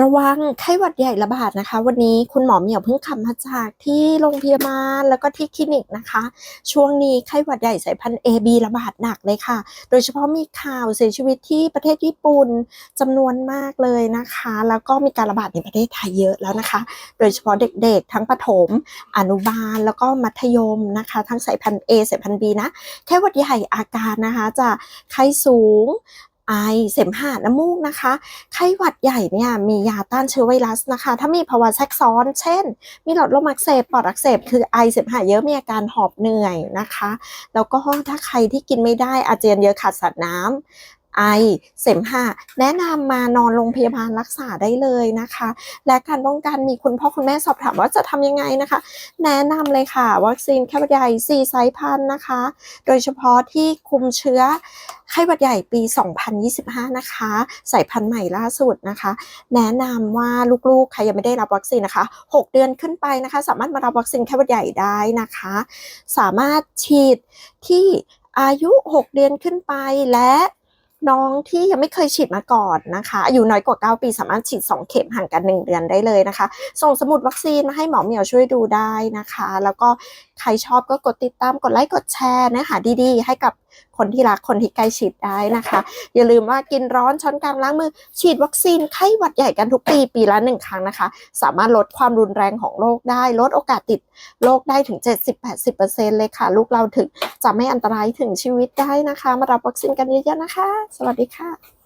ระวังไข้หวัดใหญ่ระบาดนะคะ วันนี้คุณหมอเหมียวเพิ่งขับมาจากที่โรงพยาบาลแล้วก็ที่คลินิกนะคะ ช่วงนี้ไข้หวัดใหญ่สายพันธุ์ AB ระบาดหนักเลยค่ะ โดยเฉพาะมีข่าวเสียชีวิตที่ประเทศญี่ปุ่นจำนวนมากเลยนะคะ แล้วก็มีการระบาดในประเทศไทยเยอะแล้วนะคะ โดยเฉพาะเด็กๆ ทั้งประถม อนุบาลแล้วก็มัธยมนะคะ ทั้งสายพันธุ์ A สายพันธุ์ B นะไข้หวัดใหญ่อาการนะคะจะไข้สูง ไอ เสมหะน้ำมูกนะคะ ไข้หวัดใหญ่เนี่ยมียาต้านเชื้อไวรัสนะคะ ถ้ามีภาวะแทรกซ้อน เช่น มีหลอดลมอักเสบ ปอดอักเสบ คือไอเสมหะเยอะมีอาการหอบเหนื่อยนะคะ แล้วก็ถ้าใครที่กินไม่ได้อาเจียนเยอะขาดสารน้ำไอเสมหะแนะนำมานอนโรงพยาบาลรักษาได้เลยนะคะ และการป้องกันมีคุณพ่อคุณแม่สอบถามว่าจะทำยังไงนะคะ แนะนำเลยค่ะ วัคซีนไข้หวัดใหญ่สายพันนะคะ โดยเฉพาะที่คุมเชื้อ หวัดใหญ่ปี 2025 นะคะ สายพันธุ์ใหม่ล่าสุดนะคะ แนะนำว่าลูกๆ ใครยังไม่ได้รับวัคซีนนะคะ 6 เดือนขึ้นไปนะคะ สามารถมารับวัคซีนไข้หวัดใหญ่ได้นะคะ สามารถฉีดที่อายุ 6 เดือนขึ้นไปและน้องที่ยังไม่เคยฉีดมาก่อนนะคะอายุน้อยกว่า 9 ปีสามารถฉีด 2 เข็มห่างกัน 1 เดือนได้เลยนะคะ ส่งสมุดวัคซีนมาให้หมอเหมียวช่วยดูได้นะคะ แล้วก็ใครชอบก็กดติดตามกดไลค์กดแชร์เนื้อหาดีๆ ให้กับคนที่รักคนที่ใกล้ชิดได้นะคะ อย่าลืมว่ากินร้อนช้อนกลางล้างมือ ฉีดวัคซีนไข้หวัดใหญ่กันทุกปีปีละหนึ่งครั้งนะคะ สามารถลดความรุนแรงของโรคได้ ลดโอกาสติดโรคได้ถึง 70-80%เลยค่ะ ลูกเราถึงจะไม่อันตรายถึงชีวิตได้นะคะ มารับวัคซีนกันเยอะๆนะคะ สวัสดีค่ะ